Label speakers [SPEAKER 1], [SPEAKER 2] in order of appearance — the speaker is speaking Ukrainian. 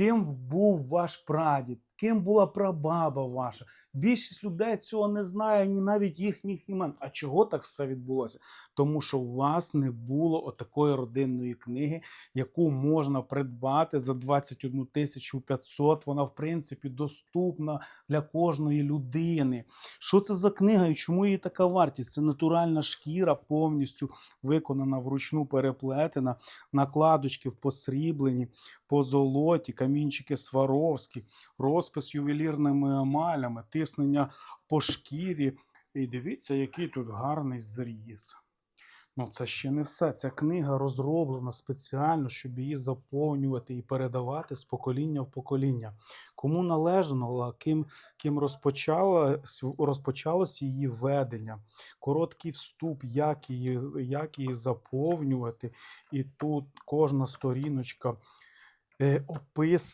[SPEAKER 1] ким був ваш прадід, ким була прабаба ваша. Більшість людей цього не знає, ні навіть їхніх імен. А чого так все відбулося? Тому що у вас не було отакої родинної книги, яку можна придбати за 21 тисячу 500. Вона, в принципі, доступна для кожної людини. Що це за книга і чому її така вартість? Це натуральна шкіра, повністю виконана вручну переплетена, накладочки в посріблені, по золоті, камінчики Сваровські, розпис ювелірними емалями, тиснення по шкірі. І дивіться, який тут гарний зріз. Ну, це ще не все. Ця книга розроблена спеціально, щоб її заповнювати і передавати з покоління в покоління. Кому належало, ким, ким розпочалось, її ведення, короткий вступ, як її, як її заповнювати. І тут кожна сторіночка е, опис